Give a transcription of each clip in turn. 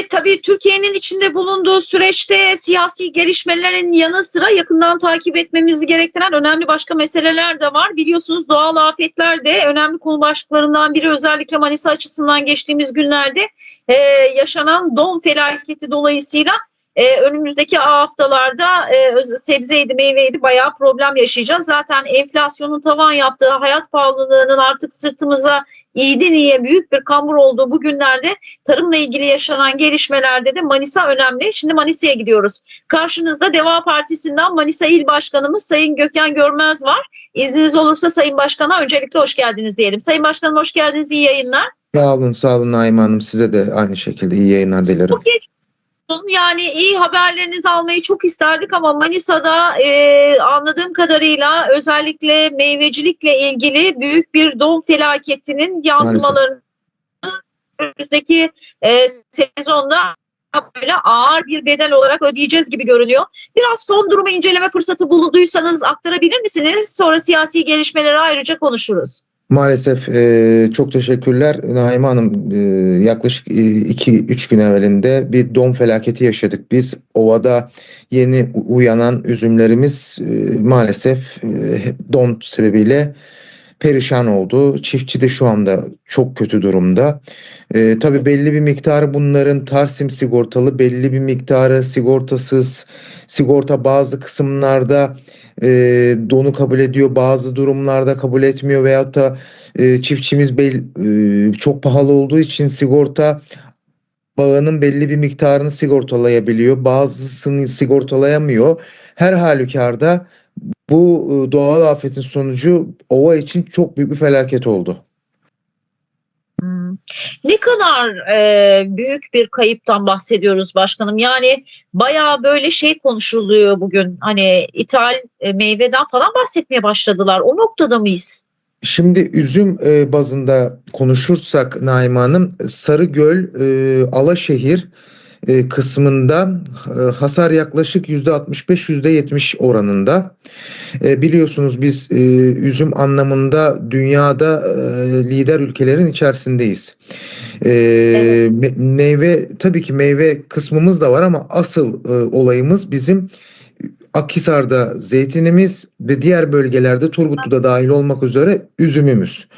Evet tabii Türkiye'nin içinde bulunduğu süreçte siyasi gelişmelerin yanı sıra yakından takip etmemizi gerektiren önemli başka meseleler de var. Biliyorsunuz doğal afetler de önemli konu başlıklarından biri özellikle Manisa açısından geçtiğimiz günlerde e, yaşanan don felaketi dolayısıyla e, önümüzdeki haftalarda e, sebzeydi meyveydi bayağı problem yaşayacağız. Zaten enflasyonun tavan yaptığı hayat pahalılığının artık sırtımıza iyiden iyiye büyük bir kambur olduğu bu günlerde tarımla ilgili yaşanan gelişmelerde de Manisa önemli. Şimdi Manisa'ya gidiyoruz. Karşınızda Deva Partisi'nden Manisa İl Başkanımız Sayın Gökhan Görmez var. İzniniz olursa Sayın Başkan'a öncelikle hoş geldiniz diyelim. Sayın Başkanım hoş geldiniz, iyi yayınlar. Sağ olun, sağ olun Naime Hanım. Size de aynı şekilde iyi yayınlar dilerim. Çok geç olsun. Yani iyi haberlerinizi almayı çok isterdik ama Manisa'da e, anladığım kadarıyla özellikle meyvecilikle ilgili büyük bir don felaketinin yansımalarını önümüzdeki e, sezonda böyle ağır bir bedel olarak ödeyeceğiz gibi görünüyor. Biraz son durumu inceleme fırsatı bulduysanız aktarabilir misiniz? Sonra siyasi gelişmeleri ayrıca konuşuruz. Maalesef e, çok teşekkürler Naime Hanım. E, yaklaşık 2-3 gün evvelinde bir don felaketi yaşadık. Biz ovada yeni uyanan üzümlerimiz e, maalesef e, don sebebiyle perişan oldu. Çiftçi de şu anda çok kötü durumda. E, tabii belli bir miktarı bunların Tarsim sigortalı, belli bir miktarı sigortasız. Sigorta bazı kısımlarda e, donu kabul ediyor, bazı durumlarda kabul etmiyor veyahut da e, çiftçimiz bel, e, çok pahalı olduğu için sigorta bağının belli bir miktarını sigortalayabiliyor, bazısını sigortalayamıyor. Her halükarda bu e, doğal afetin sonucu ova için çok büyük bir felaket oldu. Hmm. Ne kadar e, büyük bir kayıptan bahsediyoruz başkanım. Yani bayağı böyle şey konuşuluyor bugün. Hani ithal e, meyveden falan bahsetmeye başladılar. O noktada mıyız? Şimdi üzüm e, bazında konuşursak Naime Hanım, Sarıgöl, e, Alaşehir e, kısmında e, hasar yaklaşık %65-%70 oranında. E, biliyorsunuz biz e, üzüm anlamında dünyada e, lider ülkelerin içerisindeyiz. E, Evet. meyve tabii ki meyve kısmımız da var ama asıl e, olayımız bizim Akhisar'da zeytinimiz ve diğer bölgelerde Turgutlu'da dahil olmak üzere üzümümüz.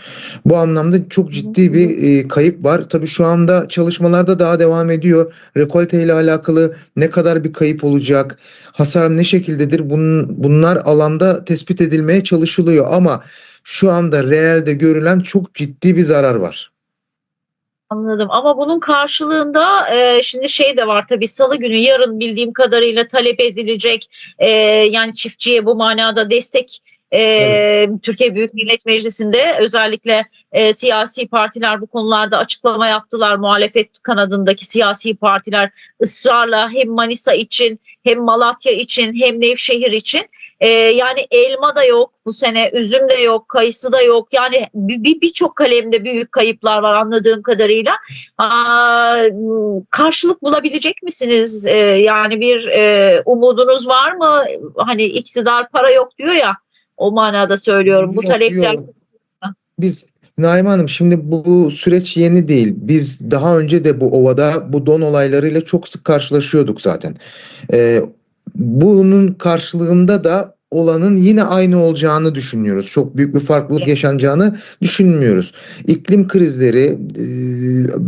Bu anlamda çok ciddi bir e, kayıp var. Tabii şu anda çalışmalarda daha devam ediyor. Rekolte ile alakalı ne kadar bir kayıp olacak, hasar ne şekildedir bunun, bunlar alanda tespit edilmeye çalışılıyor ama şu anda reelde görülen çok ciddi bir zarar var. Anladım. Ama bunun karşılığında e, şimdi şey de var tabii salı günü yarın bildiğim kadarıyla talep edilecek e, yani çiftçiye bu manada destek e, Türkiye Büyük Millet Meclisi'nde özellikle e, siyasi partiler bu konularda açıklama yaptılar. Muhalefet kanadındaki siyasi partiler ısrarla hem Manisa için hem Malatya için hem Nevşehir için e, yani elma da yok bu sene üzüm de yok kayısı da yok yani bir- bir- birçok kalemde büyük kayıplar var anladığım kadarıyla. Aa, karşılık bulabilecek misiniz? Ee, yani bir e, umudunuz var mı? Hani iktidar para yok diyor ya. O manada söylüyorum. Bu Yok, talepler yok. Biz Naime Hanım şimdi bu süreç yeni değil. Biz daha önce de bu ovada bu don olaylarıyla çok sık karşılaşıyorduk zaten. Ee, bunun karşılığında da olanın yine aynı olacağını düşünüyoruz. Çok büyük bir farklılık yaşanacağını düşünmüyoruz. İklim krizleri, e,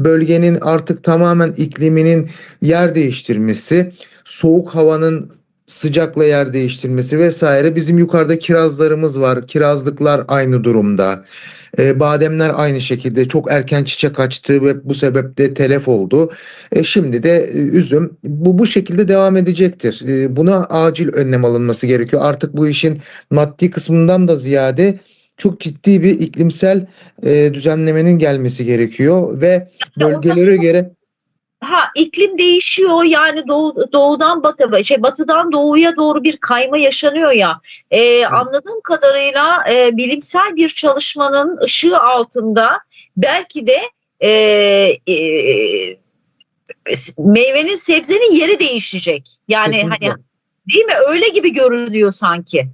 bölgenin artık tamamen ikliminin yer değiştirmesi, soğuk havanın sıcakla yer değiştirmesi vesaire. Bizim yukarıda kirazlarımız var. Kirazlıklar aynı durumda. E, bademler aynı şekilde çok erken çiçek açtı ve bu sebeple telef oldu. E, şimdi de e, üzüm bu bu şekilde devam edecektir. E, buna acil önlem alınması gerekiyor. Artık bu işin maddi kısmından da ziyade çok ciddi bir iklimsel e, düzenlemenin gelmesi gerekiyor ve bölgelere göre ha iklim değişiyor yani doğu, doğudan batı şey batıdan doğuya doğru bir kayma yaşanıyor ya. Ee, anladığım kadarıyla e, bilimsel bir çalışmanın ışığı altında belki de e, e, meyvenin sebzenin yeri değişecek. Yani Kesinlikle. hani değil mi? Öyle gibi görünüyor sanki.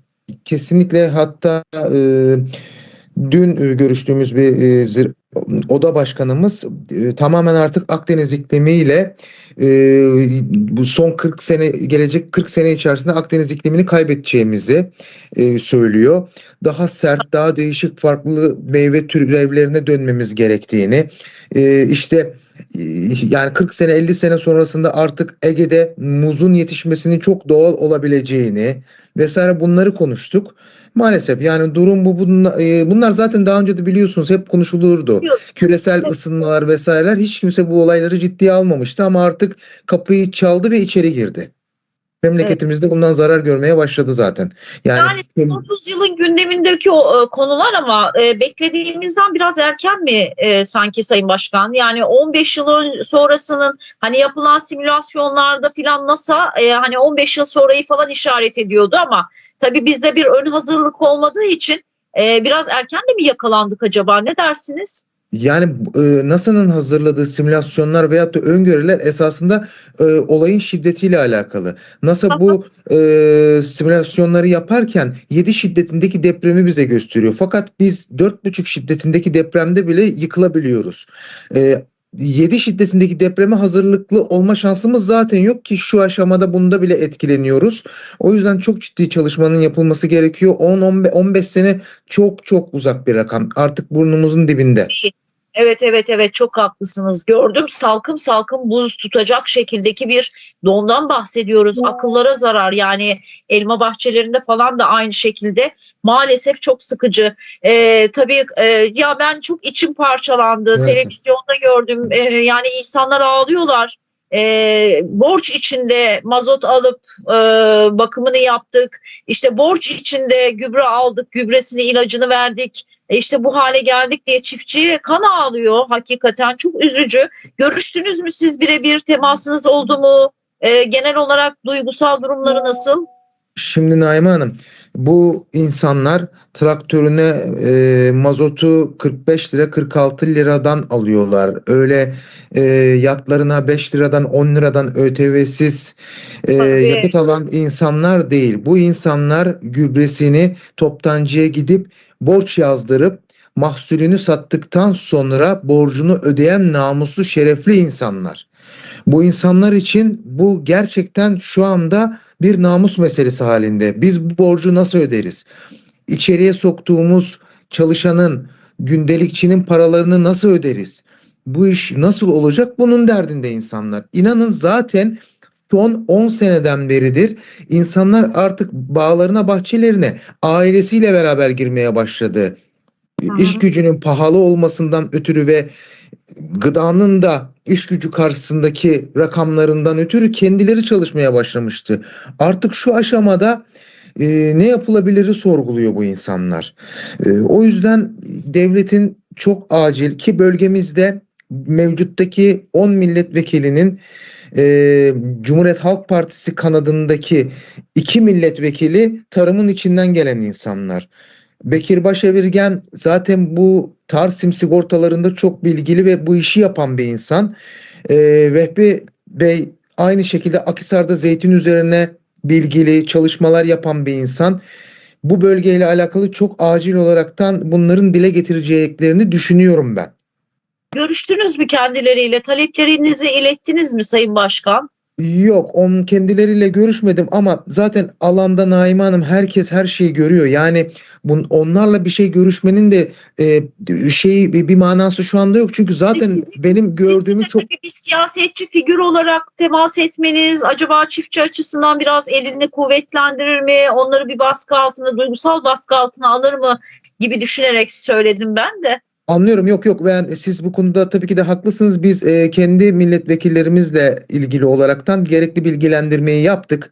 Kesinlikle hatta e, dün e, görüştüğümüz bir e, zir- Oda Başkanımız e, tamamen artık Akdeniz iklimiyle e, bu son 40 sene gelecek 40 sene içerisinde Akdeniz iklimini kaybedeceğimizi e, söylüyor. Daha sert, daha değişik farklı meyve türevlerine dönmemiz gerektiğini e, işte e, yani 40 sene 50 sene sonrasında artık Ege'de muzun yetişmesinin çok doğal olabileceğini vesaire bunları konuştuk. Maalesef yani durum bu bunlar, e, bunlar zaten daha önce de biliyorsunuz hep konuşulurdu. Yok. Küresel ısınmalar vesaireler hiç kimse bu olayları ciddiye almamıştı ama artık kapıyı çaldı ve içeri girdi. Memleketimizde bundan zarar görmeye başladı zaten. Yani, Yani 30 yılın gündemindeki o e, konular ama e, beklediğimizden biraz erken mi e, sanki Sayın Başkan? Yani 15 yıl sonrasının hani yapılan simülasyonlarda filan NASA e, hani 15 yıl sonrayı falan işaret ediyordu ama tabii bizde bir ön hazırlık olmadığı için e, biraz erken de mi yakalandık acaba? Ne dersiniz? Yani e, NASA'nın hazırladığı simülasyonlar veyahut da öngörüler esasında e, olayın şiddetiyle alakalı. NASA bu e, simülasyonları yaparken 7 şiddetindeki depremi bize gösteriyor. Fakat biz 4,5 şiddetindeki depremde bile yıkılabiliyoruz. E, 7 şiddetindeki depreme hazırlıklı olma şansımız zaten yok ki şu aşamada bunda bile etkileniyoruz. O yüzden çok ciddi çalışmanın yapılması gerekiyor. 10-15 sene çok çok uzak bir rakam. Artık burnumuzun dibinde. Evet evet evet çok haklısınız. Gördüm salkım salkım buz tutacak şekildeki bir dondan bahsediyoruz. Akıllara zarar yani elma bahçelerinde falan da aynı şekilde maalesef çok sıkıcı. Ee, tabii e, ya ben çok içim parçalandı. Evet. Televizyonda gördüm Ee, yani insanlar ağlıyorlar. Ee, borç içinde mazot alıp e, bakımını yaptık. İşte borç içinde gübre aldık, gübresini ilacını verdik. E işte bu hale geldik diye çiftçi kan ağlıyor hakikaten çok üzücü. Görüştünüz mü siz birebir temasınız oldu mu? E, genel olarak duygusal durumları nasıl? Şimdi Naime Hanım bu insanlar traktörüne e, mazotu 45 lira 46 liradan alıyorlar. Öyle e, yatlarına 5 liradan 10 liradan ÖTV'siz e, Tabii. yakıt alan insanlar değil. Bu insanlar gübresini toptancıya gidip borç yazdırıp mahsulünü sattıktan sonra borcunu ödeyen namuslu şerefli insanlar. Bu insanlar için bu gerçekten şu anda bir namus meselesi halinde. Biz bu borcu nasıl öderiz? İçeriye soktuğumuz çalışanın, gündelikçinin paralarını nasıl öderiz? Bu iş nasıl olacak? Bunun derdinde insanlar. İnanın zaten son 10 seneden beridir insanlar artık bağlarına, bahçelerine ailesiyle beraber girmeye başladı. İş gücünün pahalı olmasından ötürü ve gıdanın da iş gücü karşısındaki rakamlarından ötürü kendileri çalışmaya başlamıştı. Artık şu aşamada e, ne yapılabiliri sorguluyor bu insanlar. E, o yüzden devletin çok acil ki bölgemizde mevcuttaki 10 milletvekilinin e, Cumhuriyet Halk Partisi kanadındaki iki milletvekili tarımın içinden gelen insanlar. Bekir Başevirgen zaten bu Tarsim sigortalarında çok bilgili ve bu işi yapan bir insan. Ee, Vehbi Bey aynı şekilde Akhisar'da zeytin üzerine bilgili çalışmalar yapan bir insan. Bu bölgeyle alakalı çok acil olaraktan bunların dile getireceklerini düşünüyorum ben. Görüştünüz mü kendileriyle? Taleplerinizi ilettiniz mi Sayın Başkan? Yok, onun kendileriyle görüşmedim ama zaten alanda Naime Hanım herkes her şeyi görüyor. Yani bun, onlarla bir şey görüşmenin de e, şey bir, bir manası şu anda yok. Çünkü zaten Sizin- benim gördüğümü çok bir siyasetçi figür olarak temas etmeniz acaba çiftçi açısından biraz elini kuvvetlendirir mi? Onları bir baskı altına, duygusal baskı altına alır mı gibi düşünerek söyledim ben de. Anlıyorum yok yok ben siz bu konuda tabii ki de haklısınız. Biz e, kendi milletvekillerimizle ilgili olaraktan gerekli bilgilendirmeyi yaptık.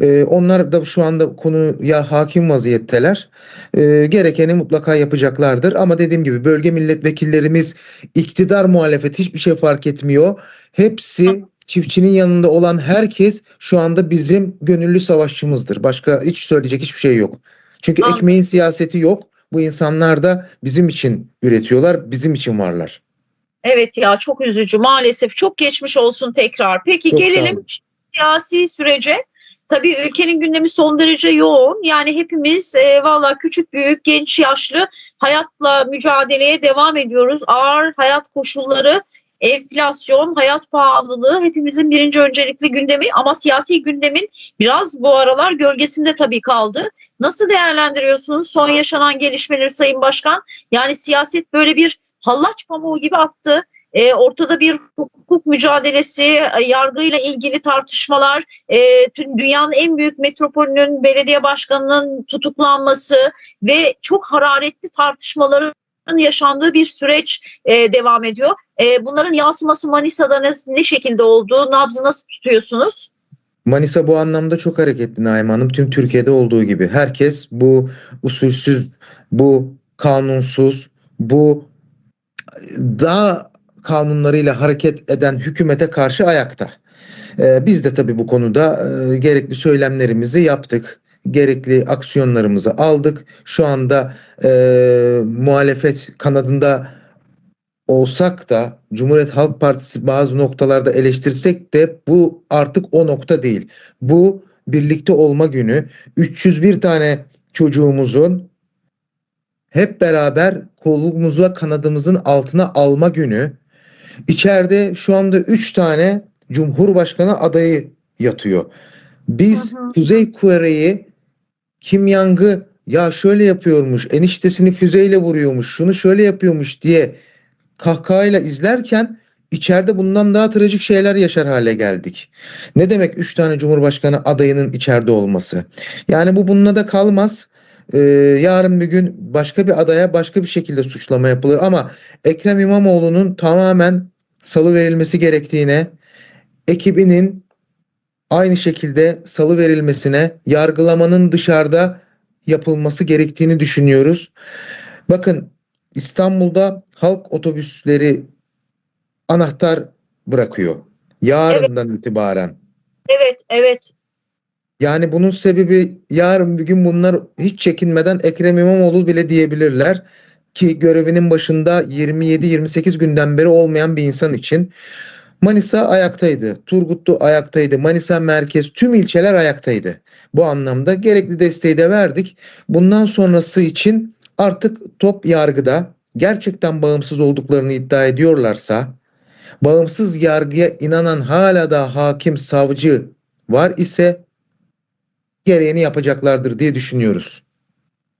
E, onlar da şu anda konuya hakim vaziyetteler. E, gerekeni mutlaka yapacaklardır. Ama dediğim gibi bölge milletvekillerimiz iktidar muhalefet hiçbir şey fark etmiyor. Hepsi çiftçinin yanında olan herkes şu anda bizim gönüllü savaşçımızdır. Başka hiç söyleyecek hiçbir şey yok. Çünkü ekmeğin siyaseti yok. Bu insanlar da bizim için üretiyorlar, bizim için varlar. Evet ya çok üzücü maalesef çok geçmiş olsun tekrar. Peki Çok gelelim siyasi sürece. tabii ülkenin gündemi son derece yoğun. Yani hepimiz e, valla küçük büyük genç yaşlı hayatla mücadeleye devam ediyoruz. Ağır hayat koşulları, enflasyon, hayat pahalılığı hepimizin birinci öncelikli gündemi ama siyasi gündemin biraz bu aralar gölgesinde tabii kaldı. Nasıl değerlendiriyorsunuz son yaşanan gelişmeleri Sayın Başkan? Yani siyaset böyle bir hallaç pamuğu gibi attı. E, ortada bir hukuk mücadelesi, e, yargıyla ilgili tartışmalar, e, tüm dünyanın en büyük metropolünün belediye başkanının tutuklanması ve çok hararetli tartışmaların yaşandığı bir süreç e, devam ediyor. E, bunların yansıması Manisa'da ne, ne şekilde oldu? Nabzı nasıl tutuyorsunuz? Manisa bu anlamda çok hareketli Naim Hanım. Tüm Türkiye'de olduğu gibi. Herkes bu usulsüz, bu kanunsuz, bu daha kanunlarıyla hareket eden hükümete karşı ayakta. Ee, biz de tabii bu konuda e, gerekli söylemlerimizi yaptık. Gerekli aksiyonlarımızı aldık. Şu anda e, muhalefet kanadında olsak da Cumhuriyet Halk Partisi bazı noktalarda eleştirsek de bu artık o nokta değil. Bu birlikte olma günü 301 tane çocuğumuzun hep beraber kolumuza kanadımızın altına alma günü. İçeride şu anda 3 tane Cumhurbaşkanı adayı yatıyor. Biz Hı hı. Kuzey Kore'yi Kim Yang'ı ya şöyle yapıyormuş, eniştesini füzeyle vuruyormuş, şunu şöyle yapıyormuş diye kahkahayla izlerken içeride bundan daha trajik şeyler yaşar hale geldik. Ne demek 3 tane Cumhurbaşkanı adayının içeride olması? Yani bu bununla da kalmaz. Ee, yarın bir gün başka bir adaya başka bir şekilde suçlama yapılır ama Ekrem İmamoğlu'nun tamamen salı verilmesi gerektiğine, ekibinin aynı şekilde salı verilmesine, yargılamanın dışarıda yapılması gerektiğini düşünüyoruz. Bakın İstanbul'da halk otobüsleri anahtar bırakıyor. Yarından itibaren. Evet, evet. Yani bunun sebebi yarın bir gün bunlar hiç çekinmeden Ekrem İmamoğlu bile diyebilirler ki görevinin başında 27-28 günden beri olmayan bir insan için. Manisa ayaktaydı. Turgutlu ayaktaydı. Manisa merkez tüm ilçeler ayaktaydı. Bu anlamda gerekli desteği de verdik. Bundan sonrası için artık top yargıda gerçekten bağımsız olduklarını iddia ediyorlarsa bağımsız yargıya inanan hala da hakim savcı var ise gereğini yapacaklardır diye düşünüyoruz.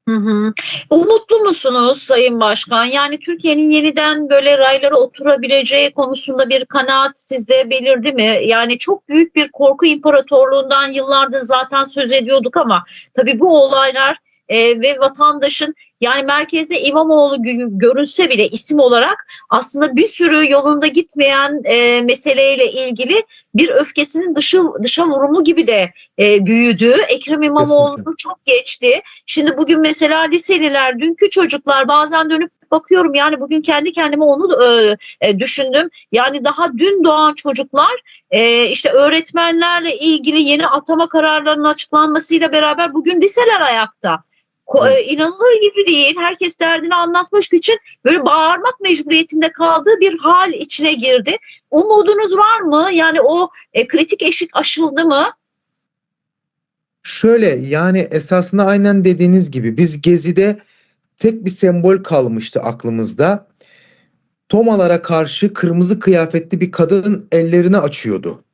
Hı hı. Umutlu musunuz Sayın Başkan? Yani Türkiye'nin yeniden böyle raylara oturabileceği konusunda bir kanaat sizde belirdi mi? Yani çok büyük bir korku imparatorluğundan yıllardır zaten söz ediyorduk ama tabii bu olaylar e, ve vatandaşın yani merkezde İmamoğlu gö- görünse bile isim olarak aslında bir sürü yolunda gitmeyen e, meseleyle ilgili bir öfkesinin dışı dışa vurumu gibi de e, büyüdü. Ekrem İmamoğlu çok geçti. Şimdi bugün mesela liseliler, dünkü çocuklar bazen dönüp bakıyorum yani bugün kendi kendime onu e, e, düşündüm. Yani daha dün doğan çocuklar e, işte öğretmenlerle ilgili yeni atama kararlarının açıklanmasıyla beraber bugün liseler ayakta. Evet. e, inanılır gibi değil. Herkes derdini anlatmak için böyle bağırmak mecburiyetinde kaldığı bir hal içine girdi. Umudunuz var mı? Yani o e, kritik eşik aşıldı mı? Şöyle yani esasında aynen dediğiniz gibi biz Gezi'de tek bir sembol kalmıştı aklımızda. Tomalara karşı kırmızı kıyafetli bir kadın ellerini açıyordu.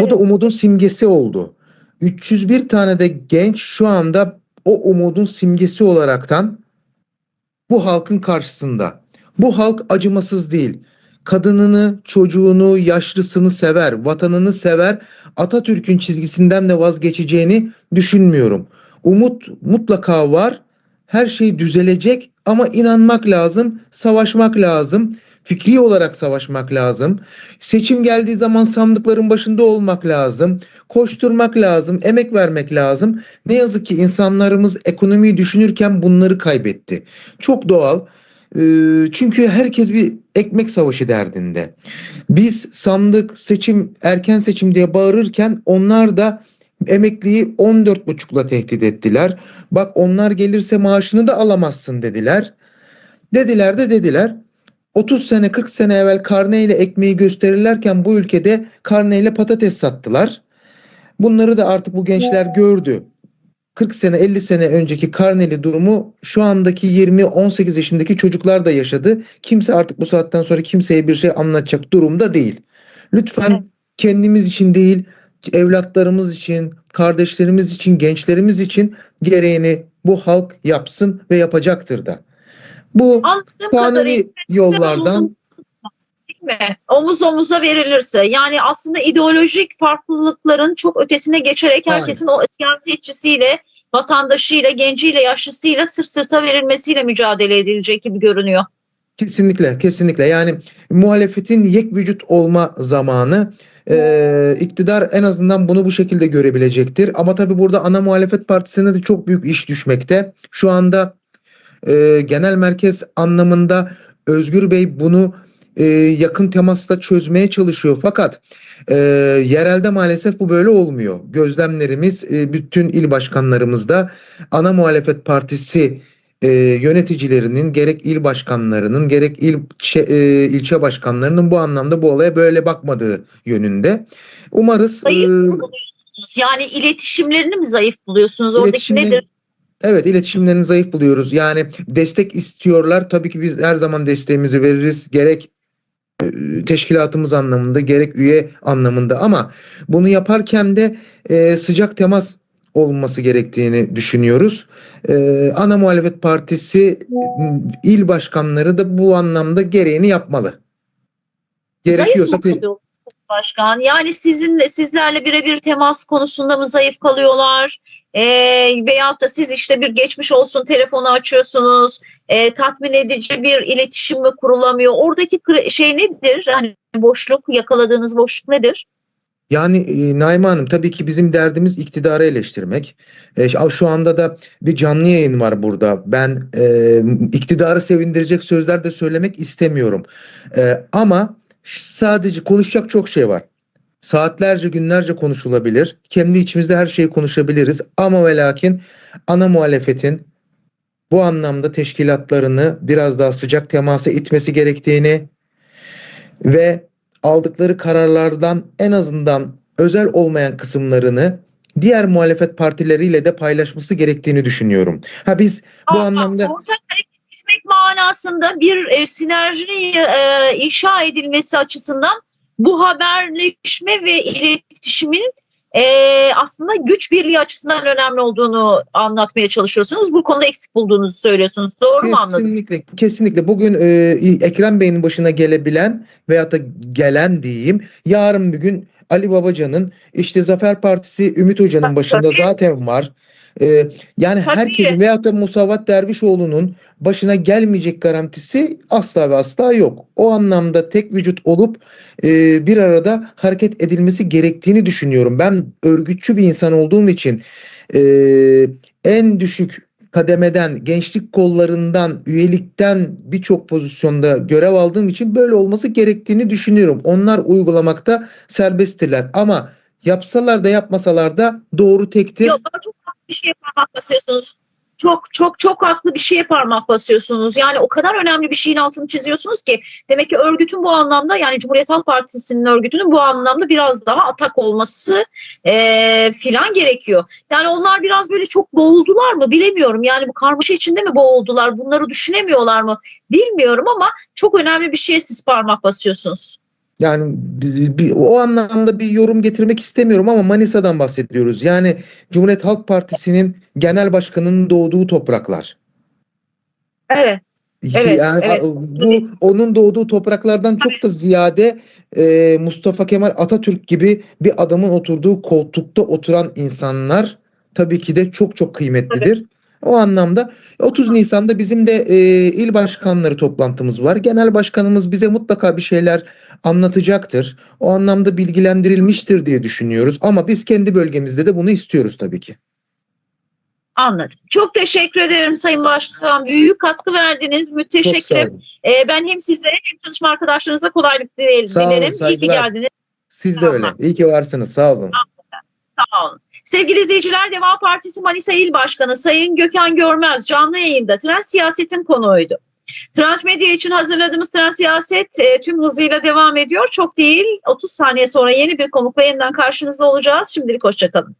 Bu da umudun simgesi oldu. 301 tane de genç şu anda o umudun simgesi olaraktan bu halkın karşısında. Bu halk acımasız değil. Kadınını, çocuğunu, yaşlısını sever, vatanını sever. Atatürk'ün çizgisinden de vazgeçeceğini düşünmüyorum. Umut mutlaka var. Her şey düzelecek ama inanmak lazım, savaşmak lazım. Fikri olarak savaşmak lazım. Seçim geldiği zaman sandıkların başında olmak lazım. Koşturmak lazım, emek vermek lazım. Ne yazık ki insanlarımız ekonomiyi düşünürken bunları kaybetti. Çok doğal. Ee, Çünkü herkes bir ekmek savaşı derdinde. Biz sandık, seçim, erken seçim diye bağırırken onlar da emekliyi 14,5'la tehdit ettiler. Bak onlar gelirse maaşını da alamazsın dediler. Dediler de dediler. 30 sene 40 sene evvel karneyle ekmeği gösterirlerken bu ülkede karneyle patates sattılar. Bunları da artık bu gençler gördü. 40 sene 50 sene önceki karneli durumu şu andaki 20-18 yaşındaki çocuklar da yaşadı. Kimse artık bu saatten sonra kimseye bir şey anlatacak durumda değil. Lütfen kendimiz için değil, evlatlarımız için, kardeşlerimiz için, gençlerimiz için gereğini bu halk yapsın ve yapacaktır da. Bu Anladığım kanuni yollardan değil mi? Omuz omuza verilirse yani aslında ideolojik farklılıkların çok ötesine geçerek Aynen. herkesin o siyasetçisiyle, vatandaşıyla, genciyle, yaşlısıyla sırt sırta verilmesiyle mücadele edilecek gibi görünüyor. Kesinlikle, kesinlikle. Yani muhalefetin yek vücut olma zamanı. Ee, iktidar en azından bunu bu şekilde görebilecektir. Ama tabii burada ana muhalefet partisine de çok büyük iş düşmekte. Şu anda e, genel merkez anlamında Özgür Bey bunu e, yakın temasla çözmeye çalışıyor. Fakat e, yerelde maalesef bu böyle olmuyor. Gözlemlerimiz e, bütün il başkanlarımızda ana muhalefet partisi e, yöneticilerinin gerek il başkanlarının gerek ilçe, e, ilçe başkanlarının bu anlamda bu olaya böyle bakmadığı yönünde. Umarız Zayıf e? Yani iletişimlerini mi zayıf buluyorsunuz? Oradaki nedir? Evet iletişimlerini zayıf buluyoruz. Yani destek istiyorlar. Tabii ki biz her zaman desteğimizi veririz. Gerek e, teşkilatımız anlamında gerek üye anlamında ama bunu yaparken de e, sıcak temas olması gerektiğini düşünüyoruz. E, ana muhalefet partisi il başkanları da bu anlamda gereğini yapmalı. Gerekiyorsa Zayıf mı kalıyor başkan? Yani sizinle sizlerle birebir temas konusunda mı zayıf kalıyorlar? Ee, veyahut da siz işte bir geçmiş olsun telefonu açıyorsunuz. Ee, tatmin edici bir iletişim mi kurulamıyor? Oradaki şey nedir? Hani boşluk, yakaladığınız boşluk nedir? Yani e, Hanım tabii ki bizim derdimiz iktidarı eleştirmek. E, şu- anda da bir canlı yayın var burada. Ben e, iktidarı sevindirecek sözler de söylemek istemiyorum. E, ama sadece konuşacak çok şey var. Saatlerce günlerce konuşulabilir. Kendi içimizde her şeyi konuşabiliriz. Ama ve lakin ana muhalefetin bu anlamda teşkilatlarını biraz daha sıcak temasa itmesi gerektiğini ve aldıkları kararlardan en azından özel olmayan kısımlarını diğer muhalefet partileriyle de paylaşması gerektiğini düşünüyorum. Ha biz bu Aa, anlamda Ortak etmek manasında bir e, sinerjinin e, inşa edilmesi açısından bu haberleşme ve iletişimin e, aslında güç birliği açısından önemli olduğunu anlatmaya çalışıyorsunuz. Bu konuda eksik bulduğunuzu söylüyorsunuz. Doğru mu anladım? kesinlikle kesinlikle bugün e, Ekrem Bey'in başına gelebilen veyahut da gelen diyeyim yarın bir gün Ali Babacan'ın işte Zafer Partisi Ümit Hoca'nın başında zaten var. E, yani Tabii. herkesin veyahut da Musavat Dervişoğlu'nun başına gelmeyecek garantisi asla ve asla yok. O anlamda tek vücut olup e, bir arada hareket edilmesi gerektiğini düşünüyorum. Ben örgütçü bir insan olduğum için e, en düşük kademeden, gençlik kollarından, üyelikten birçok pozisyonda görev aldığım için böyle olması gerektiğini düşünüyorum. Onlar uygulamakta serbesttirler ama yapsalar da yapmasalar da doğru tektir. Yok, çok bir şeye parmak basıyorsunuz. Çok çok çok haklı bir şeye parmak basıyorsunuz. Yani o kadar önemli bir şeyin altını çiziyorsunuz ki demek ki örgütün bu anlamda yani Cumhuriyet Halk Partisi'nin örgütünün bu anlamda biraz daha atak olması eee filan gerekiyor. Yani onlar biraz böyle çok boğuldular mı bilemiyorum. Yani bu karmaşa içinde mi boğuldular? Bunları düşünemiyorlar mı? Bilmiyorum ama çok önemli bir şeye siz parmak basıyorsunuz. Yani o anlamda bir yorum getirmek istemiyorum ama Manisa'dan bahsediyoruz. Yani Cumhuriyet Halk Partisi'nin genel başkanının doğduğu topraklar. Evet. Evet, yani evet. bu onun doğduğu topraklardan çok da ziyade e, Mustafa Kemal Atatürk gibi bir adamın oturduğu koltukta oturan insanlar tabii ki de çok çok kıymetlidir. O anlamda 30 Nisan'da bizim de e, il başkanları toplantımız var. Genel başkanımız bize mutlaka bir şeyler anlatacaktır. O anlamda bilgilendirilmiştir diye düşünüyoruz. Ama biz kendi bölgemizde de bunu istiyoruz tabii ki. Anladım. Çok teşekkür ederim Sayın Başkan. Büyük katkı verdiniz. Müteşekkirim. Ee, ben hem sizlere hem çalışma arkadaşlarınıza kolaylık dile- Sağ olun, dilerim. İyi ki saygılar. geldiniz. Siz de öyle. İyi ki varsınız. Sağ olun. Sağ olun. Sevgili izleyiciler, Deva Partisi Manisa İl Başkanı Sayın Gökhan Görmez canlı yayında trans siyasetin konuğuydu. Transmedya için hazırladığımız Transiyaset e, tüm hızıyla devam ediyor. Çok değil 30 saniye sonra yeni bir konukla yeniden karşınızda olacağız. Şimdilik hoşçakalın.